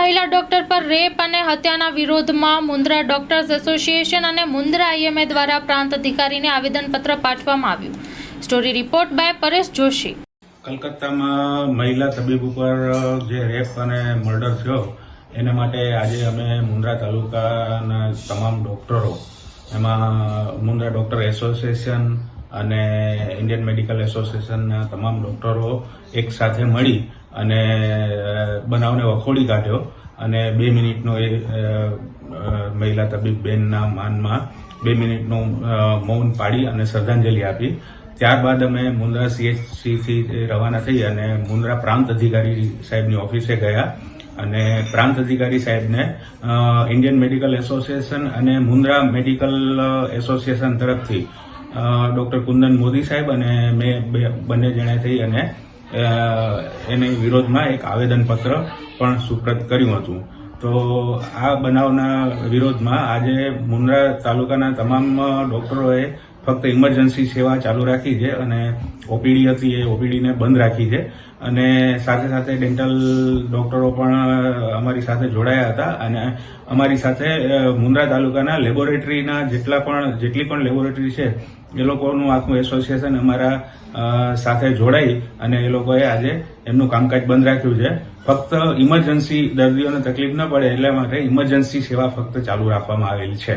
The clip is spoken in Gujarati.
મહિલા ડોક્ટર પર રેપ અને હત્યાના વિરોધમાં મુન્દ્રા ડોક્ટર્સ એસોસિએશન અને મુન્દ્રા આઈએમએ દ્વારા પ્રાંત અધિકારીને આવેદનપત્ર પાઠવવામાં આવ્યું. Story report by Paresh Joshi. કલકત્તામાં મહિલા તબીબ ઉપર જે રેપ અને મર્ડર થયો, એના માટે આજે અમે મુન્દ્રા તાલુકાના તમામ ડોક્ટરો, એમાં મુન્દ્રા ડોક્ટર એસોસિએશન અને ઇન્ડિયન મેડિકલ એસોસિએશનના તમામ ડોક્ટરો એક સાથે મળી અને બનાવને વખોડી કાઢ્યો અને બે મિનિટનો એ મહિલા તબીબ બેનના માનમાં બે મિનિટનું મૌન પાડી અને શ્રદ્ધાંજલિ આપી. ત્યારબાદ અમે મુન્દ્રા સીએચસીથી રવાના થઈ અને મુન્દ્રા પ્રાંત અધિકારી સાહેબની ઓફિસે ગયા અને પ્રાંત અધિકારી સાહેબને ઇન્ડિયન મેડિકલ એસોસિએશન અને મુન્દ્રા મેડિકલ એસોસિએશન તરફથી ડૉક્ટર કુંદન મોદી સાહેબ અને મેં બંને જણે થઈ અને એની વિરોધમાં એક આવેદનપત્ર પણ સુપ્રત કર્યું હતું. તો આ બનાવના વિરોધમાં આજે મુન્દ્રા તાલુકાના તમામ ડોક્ટરોએ ફક્ત ઇમરજન્સી સેવા ચાલુ રાખી છે અને ઓપીડી હતી એ ઓપીડીને બંધ રાખી છે. અને સાથે સાથે ડેન્ટલ ડોક્ટરો પણ અમારી સાથે જોડાયા હતા અને અમારી સાથે મુન્દ્રા તાલુકાના લેબોરેટરીના જેટલા પણ, જેટલી પણ લેબોરેટરી છે, એ લોકોનું આખું એસોસિએશન અમારા સાથે જોડાઈ અને એ લોકોએ આજે એમનું કામકાજ બંધ રાખ્યું છે. ફક્ત ઇમરજન્સી દર્દીઓને તકલીફ ન પડે એટલા માટે ઇમરજન્સી સેવા ફક્ત ચાલુ રાખવામાં આવેલી છે.